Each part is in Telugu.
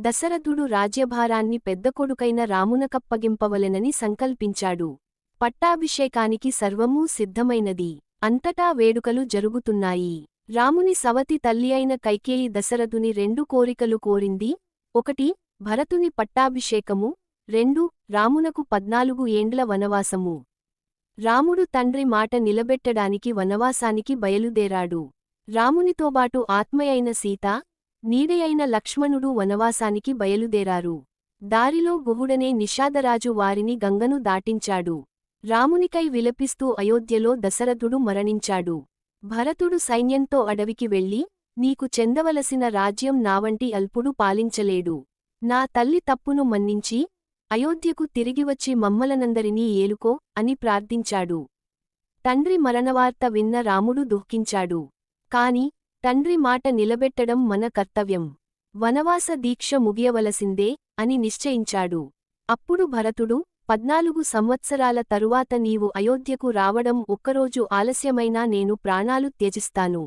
దశరథుడు రాజ్యభారాన్ని పెద్దకొడుకైన రామునకప్పగింపవలెనని సంకల్పించాడు. పట్టాభిషేకానికి సర్వమూ సిద్ధమైనది. అంతటా వేడుకలు జరుగుతున్నాయి. రాముని సవతి తల్లి అయిన కైకేయి దశరథుని రెండు కోరికలు కోరింది. ఒకటి భరతుని పట్టాభిషేకము. రెండు రామునకు పద్నాలుగు ఏండ్ల వనవాసము. రాముడు తండ్రి మాట నిలబెట్టడానికి వనవాసానికి బయలుదేరాడు. రామునితోబాటు ఆత్మయైన సీత నీడయైన లక్ష్మణుడు వనవాసానికి బయలుదేరారు. దారిలో గుహుడనే నిషాదరాజు వారిని గంగను దాటించాడు. రామునికై విలపిస్తూ అయోధ్యలో దశరథుడు మరణించాడు. భరతుడు సైన్యంతో అడవికి వెళ్ళి నీకు చెందవలసిన రాజ్యం నావంటి అల్పుడు పాలించలేడు. నా తల్లి తప్పును మన్నించి అయోధ్యకు తిరిగివచ్చి మమ్మలనందరినీ ఏలుకో అని ప్రార్థించాడు. తండ్రి మరణవార్త విన్న రాముడు దుఃఖించాడు. కాని తండ్రి మాట నిలబెట్టడం మన కర్తవ్యం. వనవాస దీక్ష ముగియవలసిందే అని నిశ్చయించాడు. అప్పుడు భరతుడు పద్నాలుగు సంవత్సరాల తరువాత నీవు అయోధ్యకు రావడం ఒక్కరోజు ఆలస్యమైనా నేను ప్రాణాలు త్యజిస్తాను.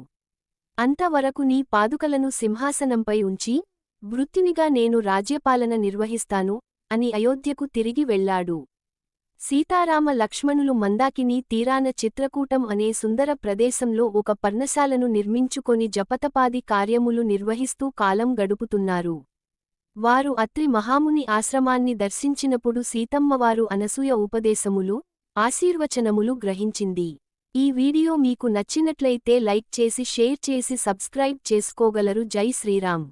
అంతవరకు నీ పాదుకలను సింహాసనంపై ఉంచి వృత్తినిగా నేను రాజ్యపాలన నిర్వహిస్తాను అని అయోధ్యకు తిరిగి వెళ్ళాడు సీతారామ లక్ష్మణులు మందాకిని తీరాన చిత్రకూటం అనే సుందర ప్రదేశంలో ఒక పర్ణశాలను నిర్మించుకొని జపతపాది కార్యములు నిర్వహిస్తూ కాలం గడుపుతున్నారు. వారు అత్రి మహాముని ఆశ్రమాన్ని దర్శించినప్పుడు సీతమ్మవారు అనసూయ ఉపదేశములు ఆశీర్వచనములు గ్రహించింది. ఈ వీడియో మీకు నచ్చినట్లయితే లైక్ చేసి షేర్ చేసి సబ్స్క్రైబ్ చేసుకోగలరు. జై శ్రీరామ్.